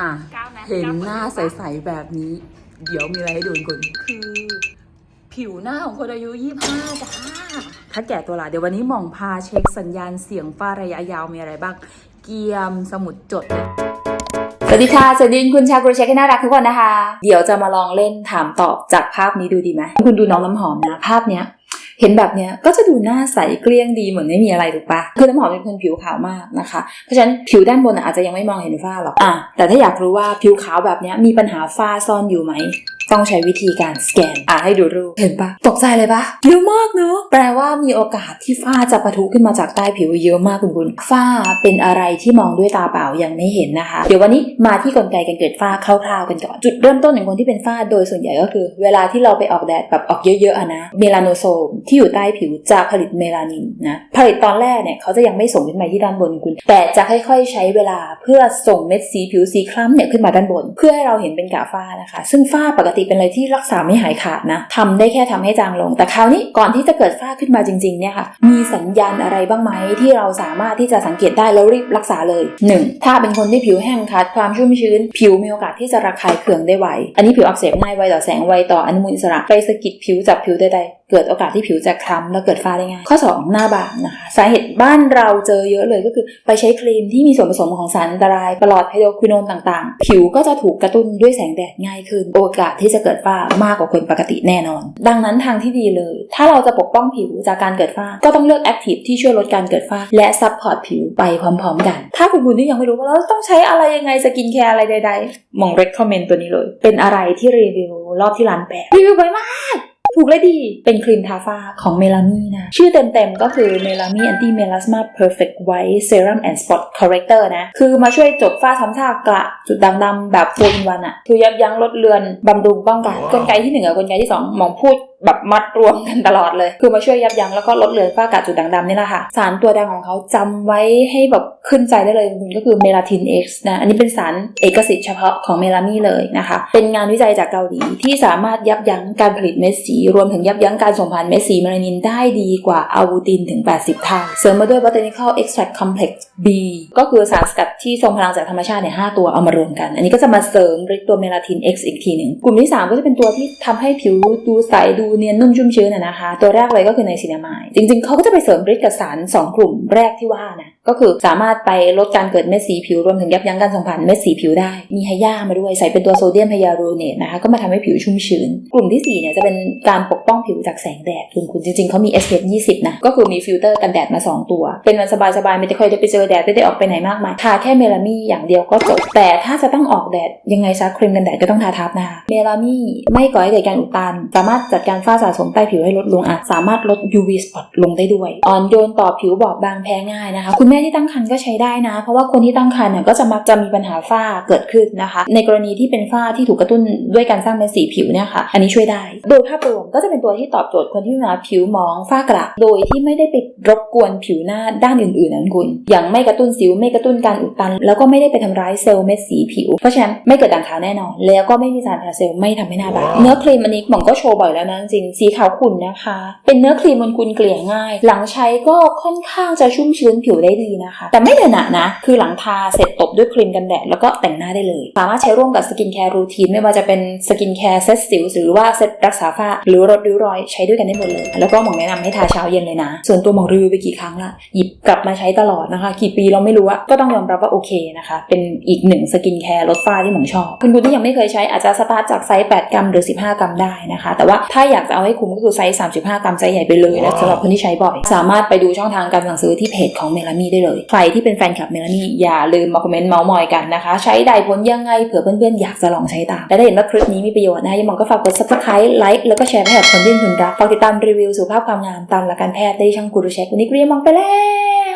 อะ ก้าวนะเห็นก้วหน้าใสๆแบบนี้ เดี๋ยวมีอะไรให้ดูคุณคือ ผิวหน้าของคนอายุ 25จ้าถ้าแก่ตัวละเดี๋ยววันนี้หม่องพาเช็คสัญญาณเสียงฟ้าระยะยาวมีอะไรบ้าง เกียมสมุดจดเลยสวัสดีค่ะ สวัสดีคุณชาวกรูเช็คที่น่ารักทุกคนนะคะ เดี๋ยวจะมาลองเล่นถามตอบจากภาพนี้ดูดีไหมคุณดูน้องน้ำหอมนะ ภาพเนี้ย เห็นแบบเนี้ยก็จะดูหน้าใสเกลี้ยงดีเหมือนไม่มีอะไรถูกปะคือน้ำหอมเป็นคนผิวขาวมากนะคะ เพราะฉะนั้นผิวด้านบนอาจจะยังไม่มองเห็นฝ้าหรอกอะแต่ถ้าอยากรู้ว่าผิวขาวแบบเนี้ยมีปัญหาฝ้าซ่อนอยู่ไหมต้องใช้วิธีการสแกน อะให้ดูรูป เห็นปะตกใจเลยปะเยอะมากเนอะแปลว่ามีโอกาสที่ฝ้าจะปะทุขึ้นมาจากใต้ผิวเยอะมากคุณคุณฝ้าเป็นอะไรที่มองด้วยตาเปล่ายังไม่เห็นนะคะ เดี๋ยววันนี้มาที่กลไกการเกิดฝ้าคร่าวๆกันก่อน จุดเริ่มต้นของคนที่เป็นฝ้าโดยส่วนใหญ่ก็คือ เวลาที่เราไปออกแดดแบบออกเยอะๆอะนะ เมลานโซมที่อยู่ใต้ผิวจะผลิตเมลานินนะผลิตตอนแรกเนี่ยเขาจะยังไม่ส่งขึ้นมาที่ด้านบนคุณ แต่จะค่อยๆใช้เวลาเพื่อส่งเม็ดสีผิวสีคล้ำเนี่ยขึ้นมาด้านบน เพื่อให้เราเห็นเป็นกาฝ้านะคะ ซึ่งฝ้าปกติเป็นอะไรที่รักษาไม่หายขาดนะทำได้แค่ทำให้จางลง แต่คราวนี้ก่อนที่จะเกิดฝ้าขึ้นมาจริงๆเนี่ยค่ะมีสัญญาณอะไรบ้างไหมที่เราสามารถที่จะสังเกตได้แล้วรีบรักษาเลย 1. ถ้าเป็นคนที่ผิวแห้งขาดความชุ่มชื้น ผิวมีโอกาสที่จะระคายเคืองได้ไวอันนี้ผิวอักเสบง่ายไวต่อแสงไวต่ออนุมูลอิสระไปสะกิดผิวจับผิวใดๆเกิดโอกาสที่ผิวจะคล้ำแล้วเกิดฝ้าได้ง่าย ข้อ 2 หน้าบางนะคะสาเหตุบ้านเราเจอเยอะเลยก็คือ ไปใช้ครีมที่มีส่วนผสมของสารอันตรายปลอดไฮโดรควิโนนต่างๆ ผิวก็จะถูกกระตุ้นด้วยแสงแดดง่ายขึ้น โอกาสที่จะเกิดฝ้ามากกว่าคนปกติแน่นอน ดังนั้นทางที่ดีเลย ถ้าเราจะปกป้องผิวจากการเกิดฝ้า ก็ต้องเลือกแอคทีฟที่ช่วยลดการเกิดฝ้า และซัพพอร์ตผิวไปพร้อมๆ กัน ถ้าคุณบุญที่ยังไม่รู้ว่าเราต้องใช้อะไรยังไงสกินแคร์อะไรใดๆมองเรคคอมเมนต์ตัวนี้เลย เป็นอะไรที่รีวิวรอบที่ร้านแปะรีวิวไปมาก ถูกเลยดี เป็นครีมทาฝ้าของเมลามีนะ ชื่อเต็มๆก็คือเมลามี Anti Melasma Perfect White Serum and Spot Corrector นะ คือมาช่วยจบฝ้าช้ำชากระจุดด่างดำแบบโฟนวันอะคือยับยั้งลดเลือนบำรุงป้องกันกลไกที่หนึ่งกับกลไกที่สองหมองพูดแบบมัดรวมกันตลอดเลย คือมาช่วยยับยั้งแล้วก็ลดเลือนฝ้ากระจุดด่างดำนี่แหละค่ะ สารตัวดังของเขาจำไว้ให้แบบขึ้นใจได้เลยก็คือเมลาทิน X นะ อันนี้เป็นสารเอกสิทธิ์เฉพาะของเมลามีเลยนะคะ เป็นงานวิจัยจากเกาหลีที่สามารถยับยั้งการผลิตเม็ดสี รวมถึงยับยั้งการส่งผ่านเม็ดสีเมลานินได้ดีกว่าอะบูตินถึง 80 เท่า เสริมมาด้วย Botanical Extract Complex B ก็คือสารสกัดที่ทรงพลังจากธรรมชาติเนี่ย5ตัวเอามารวมกัน อันนี้ก็จะมาเสริมฤทธิ์ตัวเมลาทิน X อีกทีหนึ่งกลุ่มที่ 3 ก็จะเป็นตัวที่ทำให้ผิวดูใสดูเนียนนุ่มชุ่มชื้นนะนะคะ ตัวแรกเลยก็คือในซินามาย จริงๆ เขาก็จะไปเสริมฤทธิ์กับสาร 2 กลุ่มแรกที่ว่านะ ก็คือสามารถไปลดการเกิดเม็ดสีผิวรวมถึงยับยั้งการส่งผ่านเม็ดสีผิวได้ มีไฮยามาด้วยใส่เป็นตัวโซเดียมไฮยาลูเรตนะคะก็มาทำให้ผิวชุ่มชื้น กลุ่มที่ 4 เนี่ยจะเป็นการปกป้องผิวจากแสงแดดคุณคุณจริงๆเขามี SPF 20 นะ ก็คือมีฟิลเตอร์กันแดดมา 2 ตัว เป็นวันสบายๆ ไม่ได้ค่อยได้ไปเจอแดดไม่ได้ออกไปไหนมากมายทาแค่เมลามีอย่างเดียวก็จบ แต่ถ้าจะต้องออกแดดยังไงซะครีมกันแดดก็ต้องทาทับนะคะเมลามีไม่ก่อให้เกิดการอุดตัน สามารถจัดการฝ้าสะสมใต้ผิวให้ลดลงอาจสามารถลด UV spot ลงได้ด้วย อ่อนโยนต่อผิวบอบบางแพ้ง่ายนะคะคุณแม่ที่ตั้งครรภ์ก็ใช้ได้นะ เพราะว่าคนที่ตั้งครรภ์เนี่ยก็จะมักจะมีปัญหาฝ้าเกิดขึ้นนะคะ ในกรณีที่เป็นฝ้าที่ถูกกระตุ้นด้วยการสร้างเม็ดสีผิวเนี่ยค่ะ อันนี้ช่วยได้ โดยภาพรวมก็จะเป็นตัวที่ตอบโจทย์คนที่มีปัญหาผิวมองฝ้ากระโดยที่ไม่ได้ไปรบกวนผิวหน้าด้านอื่นๆนั้นคุณ อย่างไม่กระตุ้นสิวไม่กระตุ้นการอุดตัน แล้วก็ไม่ได้ไปทำร้ายเซลล์เม็ดสีผิว เพราะฉะนั้นไม่เกิดด่างขาวแน่นอน แล้วก็ไม่มีสารพาเซลล์ไม่ทำให้หน้าบางเนื้อครีมอันนี้หม่องก็โชว์บ่อยแล้วนะจริงสีขาวขุ่นนะคะ เป็นเนื้อครีมมันคุณเกลี่ยง่าย หลังใช้ก็ค่อนข้างจะชุ่มชื้นผิวได้ดีนะคะ แต่ไม่เหนอะหนะนะ คือหลังทาเสร็จตบด้วยครีมกันแดดแล้วก็แต่งหน้าได้เลย สามารถใช้ร่วมกับสกินแคร์รูทีนไม่ว่าจะเป็นสกินแคร์เซตสิวหรือว่าเซตรักษาฝ้าหรือลดริ้วรอยใช้ด้วยกันได้หมดเลย แล้วก็หมองแนะนำให้ทาเช้าเย็นเลยนะ ส่วนตัวหมองรีวิวไปกี่ครั้งละหยิบกลับมาใช้ตลอดนะคะ กี่ปีเราไม่รู้อะก็ต้องยอมรับว่าโอเคนะคะ เป็นอีกหนึ่งสกินแคร์ลดฝ้าที่หมองชอบคุณคุณที่ยังไม่เคยใช้อาจจะสตาร์ทจากไซส์8กรัมหรือ 15 กรัมได้นะคะ แต่ว่าถ้าอยากจะเอาให้คุ้มก็คือไซส์35 กรัมไซส์ใหญ่ไปเลยนะสำหรับคนที่ใช้บ่อย สามารถไปดูช่องทางการสั่งซื้อที่เพจของเมลามีได้เลย ใครที่เป็นแฟนคลับเมลานี่อย่าลืมมาคอมเมนต์เมาส์มอยกันนะคะ ใช้ได้ผลยังไงเผื่อเพื่อนๆอยากจะลองใช้ตาม และถ้าเห็นว่าคลิปนี้มีประโยชน์นะยังมองก็ฝากกด subscribe ไลค์แล้วก็แชร์ให้กับคนที่คุณรักฝากติดตามรีวิวสุขภาพความงามตามหลักการแพทย์ได้ที่ช่องกูรูเช็ควันนี้ก็เรียมองไปแล้ว